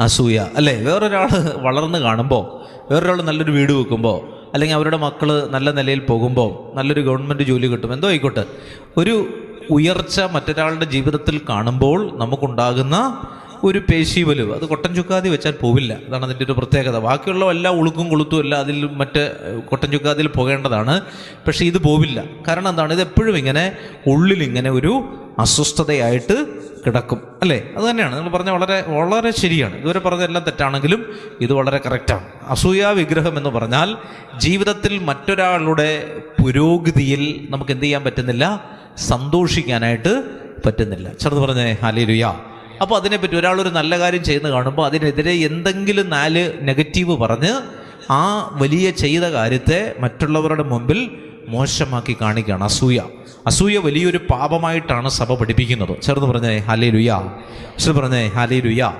അസൂയ. അല്ലേ? വേറൊരാൾ വളർന്ന് കാണുമ്പോൾ വേറൊരാൾ നല്ലൊരു വീട് വെക്കുമ്പോൾ അല്ലെങ്കിൽ അവരുടെ മക്കൾ നല്ല നിലയിൽ പോകുമ്പോൾ നല്ലൊരു ഗവൺമെന്റ് ജോലി കിട്ടും എന്തോ ആയിക്കോട്ടെ. ഒരു ഉയർച്ച മറ്റൊരാളുടെ ജീവിതത്തിൽ കാണുമ്പോൾ നമുക്കുണ്ടാകുന്ന ഒരു പേശി വലുവ്. അത് കൊട്ടൻ ചുക്കാതി വെച്ചാൽ പോവില്ല. അതാണ് അതിന്റെ ഒരു പ്രത്യേകത. ബാക്കിയുള്ള എല്ലാ ഉളുക്കും കൊളുത്തും എല്ലാം അതിൽ മറ്റ് കൊട്ടൻ ചുക്കാതിയിൽ പോകേണ്ടതാണ് പക്ഷേ ഇത് പോവില്ല. കാരണം എന്താണ്? ഇത് എപ്പോഴും ഇങ്ങനെ ഉള്ളിൽ ഇങ്ങനെ ഒരു അസ്വസ്ഥതയായിട്ട് കിടക്കും. അല്ലേ? അത് തന്നെയാണ്. നിങ്ങൾ പറഞ്ഞ വളരെ വളരെ ശരിയാണ്. ഇതുവരെ പറഞ്ഞതെല്ലാം തെറ്റാണെങ്കിലും ഇത് വളരെ കറക്റ്റാണ് അസൂയാ വിഗ്രഹം എന്ന് പറഞ്ഞാൽ ജീവിതത്തിൽ മറ്റൊരാളുടെ പുരോഗതിയിൽ നമുക്ക് എന്ത് ചെയ്യാൻ പറ്റുന്നില്ല? സന്തോഷിക്കാനായിട്ട് പറ്റുന്നില്ല. ചെറുത് പറഞ്ഞേ ഹാലിരുയാ അപ്പോൾ അതിനെപ്പറ്റി ഒരാളൊരു നല്ല കാര്യം ചെയ്യുന്ന കാണുമ്പോൾ അതിനെതിരെ എന്തെങ്കിലും നാല് നെഗറ്റീവ് പറഞ്ഞ് ആ വലിയ ചെയ്ത കാര്യത്തെ മറ്റുള്ളവരുടെ മുമ്പിൽ മോശമാക്കി കാണിക്കുകയാണ് അസൂയ. അസൂയ വലിയൊരു പാപമായിട്ടാണ് സഭ പഠിപ്പിക്കുന്നത്. ചേർന്ന് പറഞ്ഞേ ഹലേ ലുയാ ചേർന്ന് പറഞ്ഞേ ഹലേ ലുയ